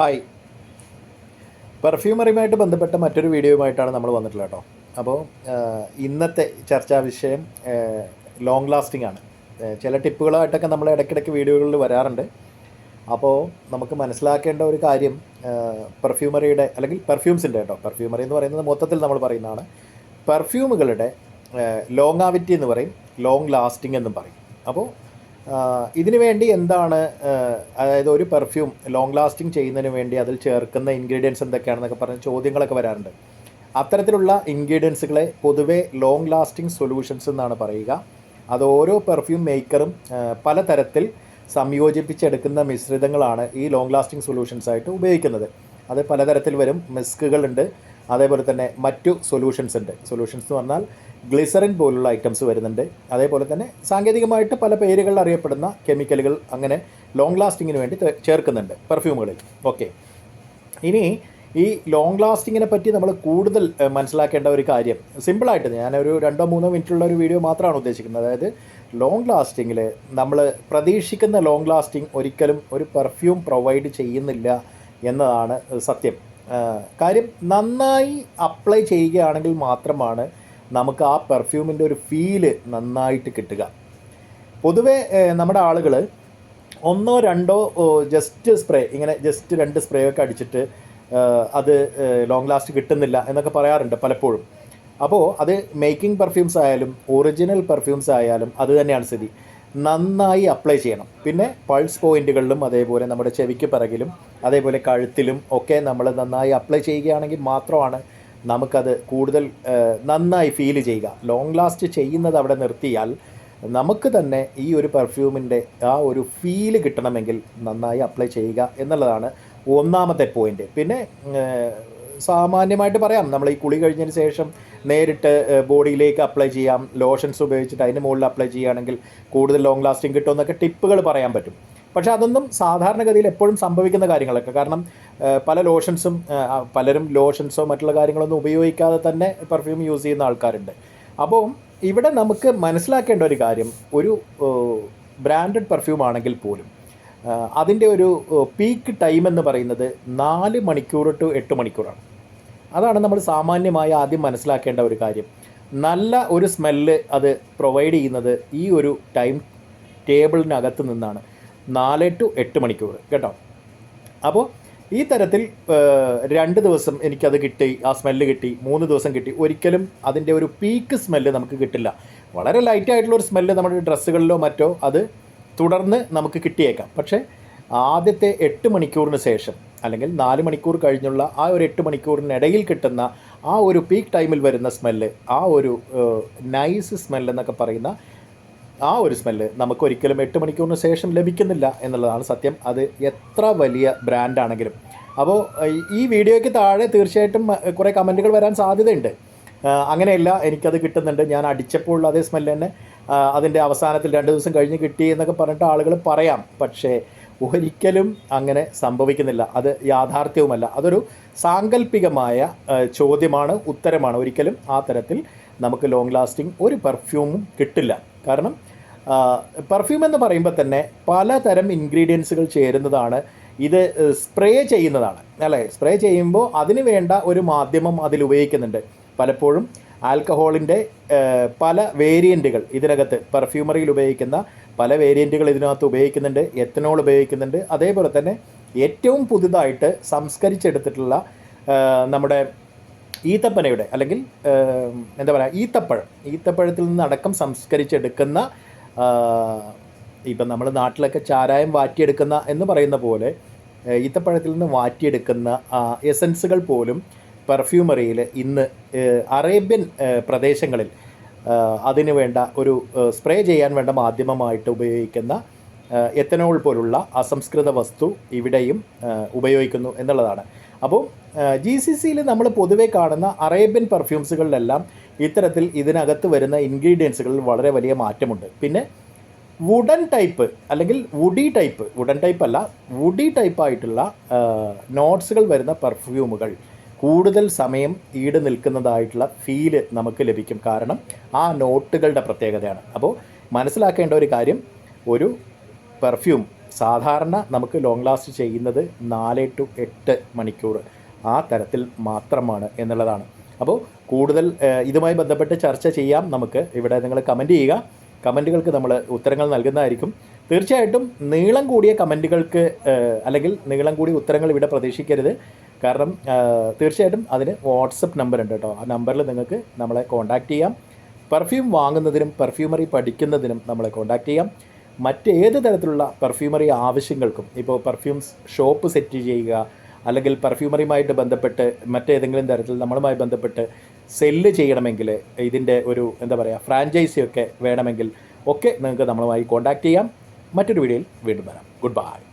Hi. പെർഫ്യൂമറിയുമായിട്ട് ബന്ധപ്പെട്ട മറ്റൊരു വീഡിയോയുമായിട്ടാണ് നമ്മൾ വന്നിട്ടുള്ളത് കേട്ടോ. അപ്പോൾ ഇന്നത്തെ ചർച്ചാ വിഷയം ലോങ് ലാസ്റ്റിംഗ് ആണ്. ചില ടിപ്പുകളായിട്ടൊക്കെ നമ്മൾ ഇടയ്ക്കിടയ്ക്ക് വീഡിയോകളിൽ വരാറുണ്ട്. അപ്പോൾ നമുക്ക് മനസ്സിലാക്കേണ്ട ഒരു കാര്യം പെർഫ്യൂമറിയുടെ അല്ലെങ്കിൽ പെർഫ്യൂംസിന്റെ കേട്ടോ പെർഫ്യൂമറി എന്ന് പറയുന്നത് മൊത്തത്തിൽ നമ്മൾ പറയുന്നതാണ്. പെർഫ്യൂമുകളുടെ ലോങ്ങാവിറ്റി എന്ന് പറയും ലോങ് ലാസ്റ്റിംഗ് എന്നും പറയും. അപ്പോൾ ഇതിനു വേണ്ടി എന്താണ് അതായത് ഒരു പെർഫ്യൂം ലോങ് ലാസ്റ്റിംഗ് ചെയ്യുന്നതിന് വേണ്ടി അതിൽ ചേർക്കുന്ന ഇൻഗ്രീഡിയൻസ് എന്തൊക്കെയാണെന്നൊക്കെ പറഞ്ഞ് ചോദ്യങ്ങളൊക്കെ വരാറുണ്ട്. അത്തരത്തിലുള്ള ഇൻഗ്രീഡിയൻസുകളെ പൊതുവെ ലോങ് ലാസ്റ്റിംഗ് സൊല്യൂഷൻസ് എന്നാണ് പറയുക. അത് ഓരോ പെർഫ്യൂം മേക്കറും പലതരത്തിൽ സംയോജിപ്പിച്ചെടുക്കുന്ന മിശ്രിതങ്ങളാണ് ഈ ലോങ് ലാസ്റ്റിംഗ് സൊല്യൂഷൻസ് ആയിട്ട് ഉപയോഗിക്കുന്നത്. അത് പലതരത്തിൽ വരും. മിസ്കുകളുണ്ട്. അതേപോലെ തന്നെ മറ്റു സൊല്യൂഷൻസ് ഉണ്ട്. സൊല്യൂഷൻസ് എന്ന് പറഞ്ഞാൽ ഗ്ലിസറിൻ പോലുള്ള ഐറ്റംസ് വരുന്നുണ്ട്. അതേപോലെ തന്നെ സാങ്കേതികമായിട്ട് പല പേരുകളിൽ അറിയപ്പെടുന്ന കെമിക്കലുകൾ അങ്ങനെ ലോങ് ലാസ്റ്റിങ്ങിന് വേണ്ടി ചേർക്കുന്നുണ്ട് പെർഫ്യൂമുകളിൽ ഓക്കെ ഇനി ഈ ലോങ് ലാസ്റ്റിങ്ങിനെ പറ്റി നമ്മൾ കൂടുതൽ മനസ്സിലാക്കേണ്ട ഒരു കാര്യം. സിമ്പിളായിട്ട് ഞാനൊരു രണ്ടോ മൂന്നോ മിനിറ്റുള്ള ഒരു വീഡിയോ മാത്രമാണ് ഉദ്ദേശിക്കുന്നത്. അതായത് ലോങ് ലാസ്റ്റിങ്ങിൽ നമ്മൾ പ്രതീക്ഷിക്കുന്ന ലോങ് ലാസ്റ്റിംഗ് ഒരിക്കലും ഒരു പെർഫ്യൂം പ്രൊവൈഡ് ചെയ്യുന്നില്ല എന്നതാണ് സത്യം. കാര്യം നന്നായി അപ്ലൈ ചെയ്യുകയാണെങ്കിൽ മാത്രമാണ് നമുക്ക് ആ പെർഫ്യൂമിന്റെ ഒരു ഫീൽ നന്നായിട്ട് കിട്ടുക. പൊതുവേ നമ്മുടെ ആളുകൾ ഒന്നോ രണ്ടോ ജസ്റ്റ് സ്പ്രേ ഇങ്ങനെ ജസ്റ്റ് രണ്ട് സ്പ്രേ ഒക്കെ അടിച്ചിട്ട് അത് ലോങ് ലാസ്റ്റ് കിട്ടുന്നില്ല എന്നൊക്കെ പറയാറുണ്ട് പലപ്പോഴും. അപ്പോൾ അത് മേക്കിംഗ് പെർഫ്യൂംസ് ആയാലും ഒറിജിനൽ പെർഫ്യൂംസ് ആയാലും അത് തന്നെയാണ് സ്ഥിതി. നന്നായി അപ്ലൈ ചെയ്യണം. പിന്നെ പൾസ് പോയിന്റുകളിലും അതേപോലെ നമ്മുടെ ചെവിക്ക് പിറകിലും അതേപോലെ കഴുത്തിലും ഒക്കെ നമ്മൾ നന്നായി അപ്ലൈ ചെയ്യുകയാണെങ്കിൽ മാത്രമാണ് നമുക്കത് കൂടുതൽ നന്നായി ഫീൽ ചെയ്യുക. ലോങ് ലാസ്റ്റ് ചെയ്യുന്നത് അവിടെ നിർത്തിയാൽ നമുക്ക് തന്നെ ഈ ഒരു പെർഫ്യൂമിന്റെ ആ ഒരു ഫീൽ കിട്ടണമെങ്കിൽ നന്നായി അപ്ലൈ ചെയ്യുക എന്നുള്ളതാണ് ഒന്നാമത്തെ പോയിന്റ് പിന്നെ സാമാന്യമായിട്ട് പറയാം. നമ്മൾ ഈ കുളി കഴിഞ്ഞതിന് ശേഷം നേരിട്ട് ബോഡിയിലേക്ക് അപ്ലൈ ചെയ്യാം. ലോഷൻസ് ഉപയോഗിച്ചിട്ട് അതിന് മുകളിൽ അപ്ലൈ ചെയ്യുകയാണെങ്കിൽ കൂടുതൽ ലോങ് ലാസ്റ്റിംഗ് കിട്ടുമെന്നൊക്കെ ടിപ്പുകൾ പറയാൻ പറ്റും. പക്ഷേ അതൊന്നും സാധാരണഗതിയിൽ എപ്പോഴും സംഭവിക്കുന്ന കാര്യങ്ങളൊക്കെ. കാരണം പല ലോഷൻസും പലരും ലോഷൻസോ മറ്റുള്ള കാര്യങ്ങളൊന്നും ഉപയോഗിക്കാതെ തന്നെ പെർഫ്യൂം യൂസ് ചെയ്യുന്ന ആൾക്കാരുണ്ട്. അപ്പോൾ ഇവിടെ നമുക്ക് മനസ്സിലാക്കേണ്ട ഒരു കാര്യം ഒരു ബ്രാൻഡഡ് പെർഫ്യൂം ആണെങ്കിൽ പോലും അതിന്റെ ഒരു പീക്ക് ടൈം എന്ന് പറയുന്നത് നാല് മണിക്കൂർ ടു എട്ട് മണിക്കൂറാണ്. അതാണ് നമ്മൾ സാമാന്യമായി ആദ്യം മനസ്സിലാക്കേണ്ട ഒരു കാര്യം. നല്ല ഒരു സ്മെല്ല് അത് പ്രൊവൈഡ് ചെയ്യുന്നത് ഈ ഒരു ടൈം ടേബിളിനകത്ത് നിന്നാണ്. നാല് ടു എട്ട് മണിക്കൂർ കേട്ടോ? അപ്പോൾ ഈ തരത്തിൽ രണ്ട് ദിവസം എനിക്കത് കിട്ടി ആ സ്മെല്ല് കിട്ടി മൂന്ന് ദിവസം കിട്ടി. ഒരിക്കലും അതിന്റെ ഒരു പീക്ക് സ്മെല്ല് നമുക്ക് കിട്ടില്ല. വളരെ ലൈറ്റ് ആയിട്ടുള്ള ഒരു സ്മെല്ല് നമ്മുടെ ഡ്രസ്സുകളിലോ മറ്റോ അത് തുടർന്ന് നമുക്ക് കിട്ടിയേക്കാം. പക്ഷേ ആദ്യത്തെ എട്ട് മണിക്കൂറിന് ശേഷം അല്ലെങ്കിൽ നാല് മണിക്കൂർ കഴിഞ്ഞുള്ള ആ ഒരു എട്ട് മണിക്കൂറിനിടയിൽ കിട്ടുന്ന ആ ഒരു പീക്ക് ടൈമിൽ വരുന്ന സ്മെല്ല് ആ ഒരു നൈസ് സ്മെല്ല് എന്നൊക്കെ പറയുന്ന ആ ഒരു സ്മെല്ല് നമുക്ക് ഒരിക്കലും എട്ട് മണിക്കൂറിന് ശേഷം ലഭിക്കുന്നില്ല എന്നുള്ളതാണ് സത്യം. അത് എത്ര വലിയ ബ്രാൻഡാണെങ്കിലും അപ്പോൾ ഈ- വീഡിയോയ്ക്ക് താഴെ തീർച്ചയായിട്ടും കുറേ കമന്റുകൾ വരാൻ സാധ്യതയുണ്ട്. അങ്ങനെയല്ല എനിക്കത് കിട്ടുന്നുണ്ട്. ഞാൻ അടിച്ചപ്പോൾ അതേ സ്മെല്ല് തന്നെ അതിന്റെ അവസാനത്തിൽ രണ്ട് ദിവസം കഴിഞ്ഞ് കിട്ടി എന്നൊക്കെ പറഞ്ഞിട്ട് ആളുകൾ പറയാം. പക്ഷേ ഒരിക്കലും അങ്ങനെ സംഭവിക്കുന്നില്ല. അത് യാഥാർത്ഥ്യവുമല്ല. അതൊരു സാങ്കല്പികമായ ചോദ്യമാണ് ഉത്തരമാണ്. ഒരിക്കലും ആ തരത്തിൽ നമുക്ക് ലോങ് ലാസ്റ്റിംഗ് ഒരു പെർഫ്യൂമും കിട്ടില്ല. കാരണം പെർഫ്യൂം എന്ന് പറയുമ്പോൾ തന്നെ പലതരം ഇൻഗ്രീഡിയൻസുകൾ ചേരുന്നതാണ്. ഇത് സ്പ്രേ ചെയ്യുന്നതാണ്. അല്ലേ? സ്പ്രേ ചെയ്യുമ്പോൾ അതിന് വേണ്ട ഒരു മാധ്യമം അതിൽ ഉപയോഗിക്കുന്നുണ്ട്. പലപ്പോഴും ആൽക്കഹോളിന്റെ പല വേരിയന്റുകൾ ഇതിനകത്ത് പെർഫ്യൂമറിയിൽ ഉപയോഗിക്കുന്ന പല വേരിയന്റുകൾ ഇതിനകത്ത് ഉപയോഗിക്കുന്നുണ്ട് എത്തനോൾ ഉപയോഗിക്കുന്നുണ്ട്. അതേപോലെ തന്നെ ഏറ്റവും പുതുതായിട്ട് സംസ്കരിച്ചെടുത്തിട്ടുള്ള നമ്മുടെ ഈത്തപ്പനയുടെ അല്ലെങ്കിൽ എന്താ പറയുക ഈത്തപ്പഴം. ഈത്തപ്പഴത്തിൽ നിന്നടക്കം സംസ്കരിച്ചെടുക്കുന്ന ഇപ്പം നമ്മൾ നാട്ടിലൊക്കെ ചാരായം വാറ്റിയെടുക്കുന്ന എന്ന് പറയുന്ന പോലെ ഈത്തപ്പഴത്തിൽ നിന്ന് വാറ്റിയെടുക്കുന്ന എസൻസുകൾ പോലും പെർഫ്യൂമറിയിൽ ഇന്ന് അറേബ്യൻ പ്രദേശങ്ങളിൽ അതിന് വേണ്ട ഒരു സ്പ്രേ ചെയ്യാൻ വേണ്ട മാധ്യമമായിട്ട് ഉപയോഗിക്കുന്ന എത്തനോൾ പോലുള്ള അസംസ്കൃത വസ്തു ഇവിടെയും ഉപയോഗിക്കുന്നു എന്നുള്ളതാണ്. അപ്പോൾ ജി സി സിയിൽ നമ്മൾ പൊതുവെ കാണുന്ന അറേബ്യൻ പെർഫ്യൂംസുകളിലെല്ലാം ഇത്തരത്തിൽ ഇതിനകത്ത് വരുന്ന ഇൻഗ്രീഡിയൻസുകളിൽ വളരെ വലിയ മാറ്റമുണ്ട്. പിന്നെ വുഡൻ ടൈപ്പ് അല്ലെങ്കിൽ വുഡി ടൈപ്പ് വുഡൻ ടൈപ്പ് അല്ല വുഡി ടൈപ്പായിട്ടുള്ള നോട്ട്സുകൾ വരുന്ന പെർഫ്യൂമുകൾ കൂടുതൽ സമയം ഈട് നിൽക്കുന്നതായിട്ടുള്ള ഫീൽ നമുക്ക് ലഭിക്കും. കാരണം ആ നോട്ടുകളുടെ പ്രത്യേകതയാണ്. അപ്പോൾ മനസ്സിലാക്കേണ്ട ഒരു കാര്യം ഒരു പെർഫ്യൂം സാധാരണ നമുക്ക് ലോങ് ലാസ്റ്റ് ചെയ്യുന്നത് നാല് ടു എട്ട് മണിക്കൂർ ആ തരത്തിൽ മാത്രമാണ് എന്നുള്ളതാണ്. അപ്പോൾ കൂടുതൽ ഇതുമായി ബന്ധപ്പെട്ട് ചർച്ച ചെയ്യാം നമുക്ക്. ഇവിടെ നിങ്ങൾ കമന്റ് ചെയ്യുക. കമന്റുകൾക്ക് നമ്മൾ ഉത്തരങ്ങൾ നൽകുന്നതായിരിക്കും. തീർച്ചയായിട്ടും നീളം കൂടിയ കമന്റുകൾക്ക് അല്ലെങ്കിൽ നീളം കൂടിയ ഉത്തരങ്ങൾ ഇവിടെ പ്രതീക്ഷിക്കരുത്. കാരണം തീർച്ചയായിട്ടും അതിന് വാട്സപ്പ് നമ്പർ ഉണ്ട് കേട്ടോ. ആ നമ്പറിൽ നിങ്ങൾക്ക് നമ്മളെ കോൺടാക്റ്റ് ചെയ്യാം. പെർഫ്യൂം വാങ്ങുന്നതിനും പെർഫ്യൂമറി പഠിക്കുന്നതിനും നമ്മളെ കോൺടാക്റ്റ് ചെയ്യാം. മറ്റേത് തരത്തിലുള്ള പെർഫ്യൂമറി ആവശ്യങ്ങൾക്കും ഇപ്പോൾ പെർഫ്യൂംസ് ഷോപ്പ് സെറ്റ് ചെയ്യുക അല്ലെങ്കിൽ പെർഫ്യൂമറിയുമായിട്ട് ബന്ധപ്പെട്ട് മറ്റേതെങ്കിലും തരത്തിൽ നമ്മളുമായി ബന്ധപ്പെട്ട് സെല്ല് ചെയ്യണമെങ്കിൽ ഇതിന്റെ ഒരു എന്താ പറയുക ഫ്രാഞ്ചൈസി ഒക്കെ വേണമെങ്കിൽ ഒക്കെ നിങ്ങൾക്ക് നമ്മളുമായി കോൺടാക്റ്റ് ചെയ്യാം. മറ്റൊരു വീഡിയോയിൽ വീണ്ടും വരാം. Good bye